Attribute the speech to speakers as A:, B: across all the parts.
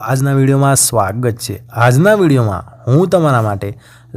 A: આજના વિડીયોમાં સ્વાગત છે. આજના વિડીયોમાં હું તમારા માટે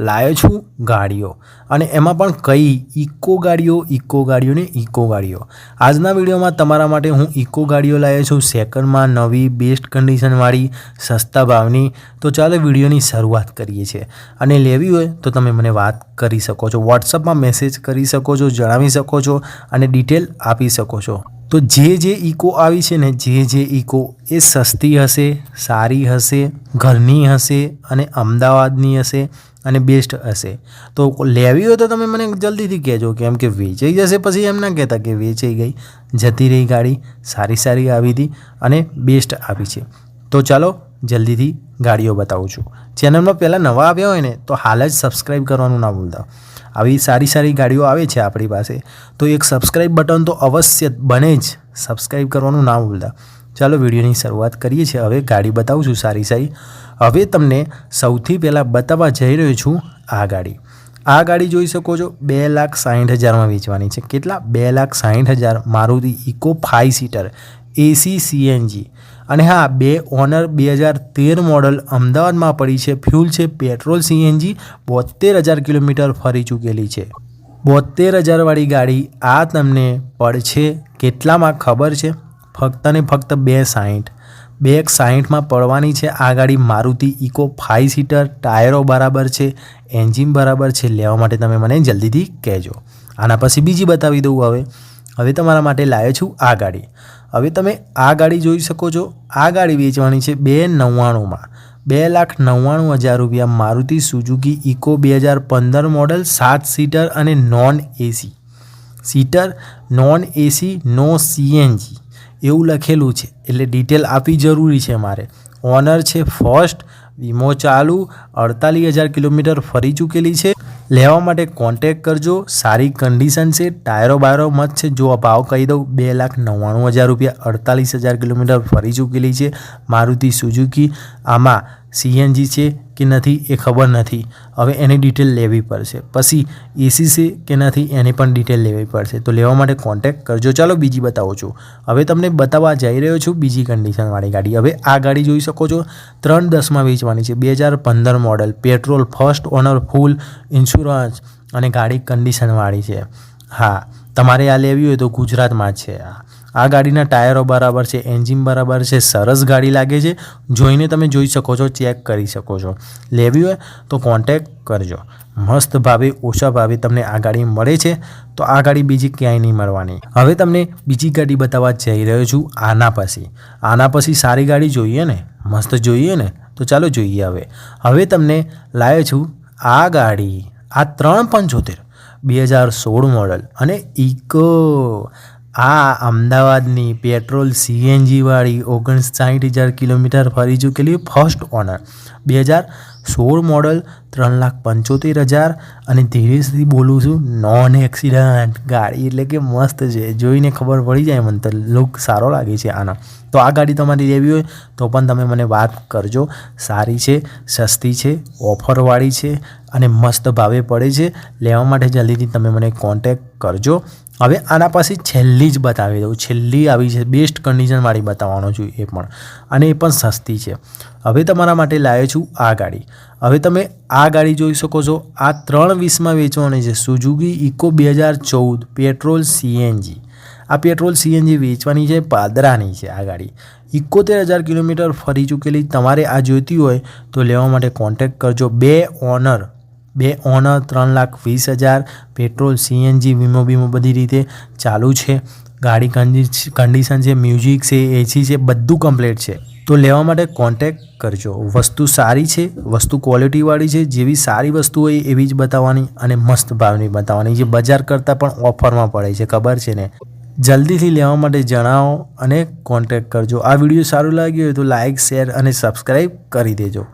A: લાવ્યો છું ગાડીઓ અને એમાં પણ કઈ ઇકો ગાડીઓ ઇકો ગાડીઓ ને ઇકો ગાડીઓ. આજના વિડીયોમાં તમારા માટે હું ઇકો ગાડીઓ લાવ્યો છું, સેકન્ડમાં નવી, બેસ્ટ કન્ડિશનવાળી સસ્તા ભાવની. તો ચાલો વિડીયોની શરૂઆત કરીએ છીએ. અને લેવી હોય તો તમે મને વાત કરી શકો છો. વોટ્સઅપમાં મેસેજ કરી શકો છો, જણાવી શકો છો અને ડિટેલ આપી શકો છો. તો જે જે ઇકો આવી છે ને, જે જે ઇકો એ સસ્તી હશે, સારી હશે, ઘરની હશે અને અમદાવાદની હશે અને બેસ્ટ હશે. તો લેવી હોય તો તમે મને જલ્દીથી કહેજો કેમ કે વેચાઈ જશે પછી એમ ના કહેતા કે વેચાઈ ગઈ, જતી રહી ગાડી, સારી સારી આવી હતી અને બેસ્ટ આવી છે. તો ચાલો જલ્દીથી ગાડીઓ બતાવું છું. ચેનલમાં પહેલાં નવા આવ્યા હોય ને, તો હાલ જ સબસ્ક્રાઈબ કરવાનું ના ભૂલતા. આવી સારી સારી ગાડીઓ આવે છે આપણી પાસે, તો એક સબસ્ક્રાઈબ બટન તો અવશ્ય બને જ. સબસ્ક્રાઈબ કરવાનું ના ભૂલતા. ચાલો વિડીયોની શરૂઆત કરીએ છીએ. હવે ગાડી બતાવું છું સારી સારી. હવે તમને સૌથી પહેલાં બતાવવા જઈ રહ્યો છું આ ગાડી. આ ગાડી જોઈ શકો છો, બે લાખ સાઠ હજારમાં વેચવાની છે. કેટલા? બે લાખ સાઠ હજાર. Maruti Eeco five seater, AC CNG. અને હા, બે ઓનર બે હજાર તેર મોડલ અમદાવાદમાં પડી છે. ફ્યુલ છે, પેટ્રોલ સીએનજી બોતેર હજાર કિલોમીટર ફરી ચૂકેલી છે. બોતેર હજારવાળી ગાડી આ તમને પડશે કેટલામાં ખબર છે? ફક્ત ને ફક્ત બે સાહીઠ બે એક સાહીઠમાં પડવાની છે. આ ગાડી મારુતિ ઇકો ફાઇવ સીટર, ટાયરો બરાબર છે, એન્જિન બરાબર છે. લેવા માટે તમે મને જલ્દીથી કહેજો. આના પછી બીજી બતાવી દઉં હવે. હવે તમારા માટે લાવ્યો છું આ ગાડી. હવે તમે આ ગાડી જોઈ શકો છો. આ ગાડી વેચવાની છે બે નવ્વાણુંમાં. બે લાખ નવ્વાણું હજાર રૂપિયા મારુતિ સુઝુકી ઇકો બે હજાર પંદર મોડલ સાત સીટર અને non AC. Seater, non AC, no CNG. એવું લખેલું છે. એટલે ડિટેલ આપવી જરૂરી છે મારે. ઓનર છે ફર્સ્ટ. વીમો ચાલુ. અડતાલીસ હજાર કિલોમીટર ફરી ચૂકેલી છે. લેવા માટે કોન્ટેક કરજો. સારી કન્ડિશન છે. ટાયરો બાયરો મત છે. જો ભાવ કહી દઉં, બે લાખ નવ્વાણું હજાર રૂપિયા અડતાલીસ હજાર કિલોમીટર ફરી ચૂકેલી છે. મારુતિ સુઝુકી. આમાં સીએનજી છે કે નથી એ ખબર નથી. હવે એની ડિટેલ લેવી પડશે. પછી એસી છે કે નથી એની પણ ડિટેલ લેવી પડશે. તો લેવા માટે કોન્ટેક કરજો. ચાલો બીજી બતાવું છું. હવે તમને બતાવવા જઈ રહ્યો છું બીજી કન્ડિશનવાળી ગાડી. હવે આ ગાડી જોઈ શકો છો. ત્રણ દસમાં વેચવાની છે. બે હજાર પંદર model petrol first owner full insurance અને ગાડી કન્ડિશનવાળી છે. હા, તમારે આ લેવી હોય તો ગુજરાતમાં જ છે આ. આ ગાડીના ટાયરો બરાબર છે, એન્જિન બરાબર છે, સરસ ગાડી લાગે છે. જોઈને તમે જોઈ શકો છો, ચેક કરી શકો છો. લેવી હોય તો કોન્ટેક કરજો. મસ્ત ભાવે, ઓછા ભાવે તમને આ ગાડી મળે છે. તો આ ગાડી બીજી ક્યાંય નહીં મળવાની. હવે તમને બીજી ગાડી બતાવવા જઈ રહ્યો છું, આના પછી. આના પછી સારી ગાડી જોઈએ ને? મસ્ત જોઈએ ને? તો ચાલો જોઈએ હવે. હવે તમને લાવ્યો છું આ ગાડી, આ ત્રણ પંચોતેર, બે હજાર સોળ મોડલ અને ઇકો આ અમદાવાદની પેટ્રોલ સીએનજીવાળી ઓગણસાઠ હજાર કિલોમીટર ફરી ચૂકેલી ફર્સ્ટ ઓનર. બે હજાર સોળ મોડલ ત્રણ લાખ પંચોતેર હજાર અને ધીરેથી બોલું છું નોન એક્સિડન્ટ ગાડી. એટલે કે મસ્ત છે. જોઈને ખબર પડી જાય મને તો. લુક સારો લાગે છે આનો. તો આ ગાડી તમારી લેવી હોય તો પણ તમે મને વાત કરજો. સારી છે, સસ્તી છે, ઓફરવાળી છે અને મસ્ત ભાવે પડે છે. લેવા માટે જલ્દીથી તમે મને કોન્ટેક કરજો. હવે આના પાસે છેલ્લી જ બતાવી દઉં. છેલ્લી આવી છે. બેસ્ટ કન્ડિશનવાળી બતાવવાનો છું એ પણ. અને એ પણ સસ્તી છે. હવે તમારા માટે લાવ્યો છું આ ગાડી. હવે તમે આ ગાડી જોઈ શકો છો. આ ત્રણ વીસમાં વેચવાની છે. સુઝુકી ઇકો બે હજાર ચૌદ પેટ્રોલ સીએનજી આ પેટ્રોલ સીએનજી વેચવાની છે. પાદરાની છે આ ગાડી. ઇકોતેર હજાર કિલોમીટર ફરી ચૂકેલી. તમારે આ જોઈતી હોય તો લેવા માટે કોન્ટેક્ટ કરજો. બે ઓનર બે ઓનર ત્રણ લાખ વીસ હજાર, પેટ્રોલ, સીએનજી, વીમો વીમો બધી રીતે ચાલુ છે. ગાડી કન્ડિશન છે મ્યુઝિક છે એસી છે, બધું કમ્પ્લીટ છે. તો લેવા માટે કોન્ટેક કરજો. વસ્તુ સારી છે, વસ્તુ ક્વોલિટીવાળી છે, જેવી સારી વસ્તુ હોય એવી જ બતાવવાની અને મસ્ત ભાવની બતાવવાની. જે બજાર કરતાં પણ ઓફરમાં પડે છે, ખબર છે ને? જલ્દીથી લેવા માટે જણાવો અને કોન્ટેક કરજો. આ વીડિયો સારું લાગ્યું હોય તો લાઇક શેર અને સબસ્ક્રાઈબ કરી દેજો.